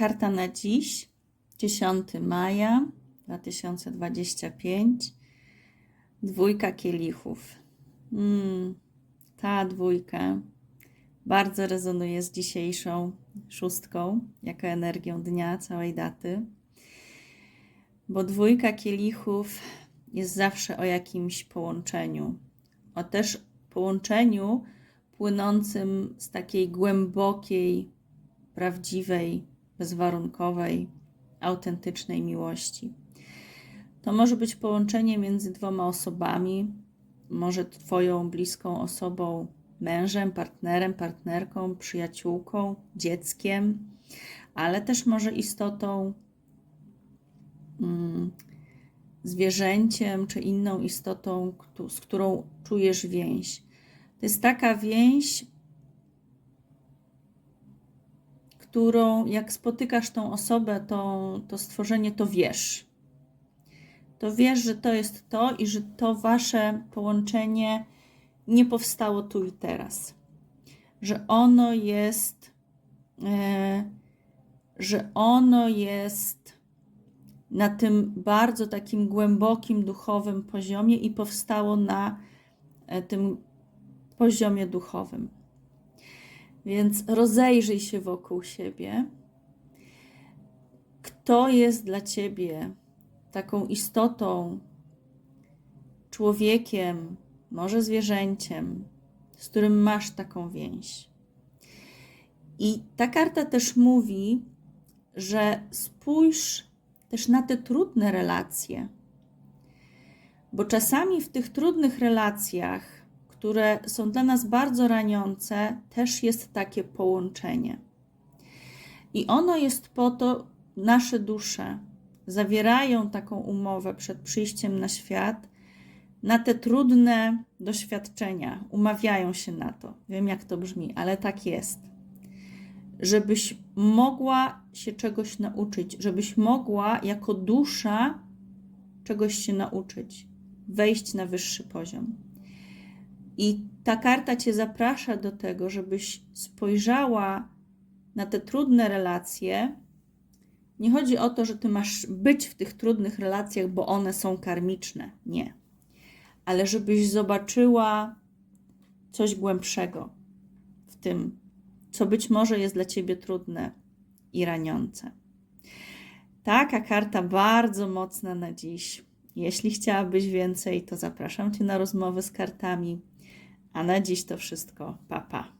Karta na dziś, 10 maja 2025. Dwójka kielichów. Mm, ta dwójka bardzo rezonuje z dzisiejszą szóstką, jako energią dnia, całej daty. Bo dwójka kielichów jest zawsze o jakimś połączeniu. O też połączeniu płynącym z takiej głębokiej, prawdziwej, bezwarunkowej, autentycznej miłości. To może być połączenie między dwoma osobami, może Twoją bliską osobą, mężem, partnerem, partnerką, przyjaciółką, dzieckiem, ale też może istotą, mm, zwierzęciem czy inną istotą, z którą czujesz więź. To jest taka więź, którą jak spotykasz tą osobę, to, to stworzenie, to wiesz. To wiesz, że to jest to i że to wasze połączenie nie powstało tu i teraz. Że ono jest, e, że ono jest na tym bardzo takim głębokim duchowym poziomie i powstało na e, tym poziomie duchowym. Więc rozejrzyj się wokół siebie. Kto jest dla ciebie taką istotą, człowiekiem, może zwierzęciem, z którym masz taką więź? I ta karta też mówi, że spójrz też na te trudne relacje, bo czasami w tych trudnych relacjach które są dla nas bardzo raniące, też jest takie połączenie. I ono jest po to, nasze dusze zawierają taką umowę przed przyjściem na świat, na te trudne doświadczenia, umawiają się na to. Wiem, jak to brzmi, ale tak jest. Żebyś mogła się czegoś nauczyć, żebyś mogła jako dusza czegoś się nauczyć, wejść na wyższy poziom. I ta karta cię zaprasza do tego, żebyś spojrzała na te trudne relacje. Nie chodzi o to, że ty masz być w tych trudnych relacjach, bo one są karmiczne. Nie. Ale żebyś zobaczyła coś głębszego w tym, co być może jest dla ciebie trudne i raniące. Taka karta bardzo mocna na dziś. Jeśli chciałabyś więcej, to zapraszam Cię na rozmowę z kartami. A na dziś to wszystko. Papa. Pa.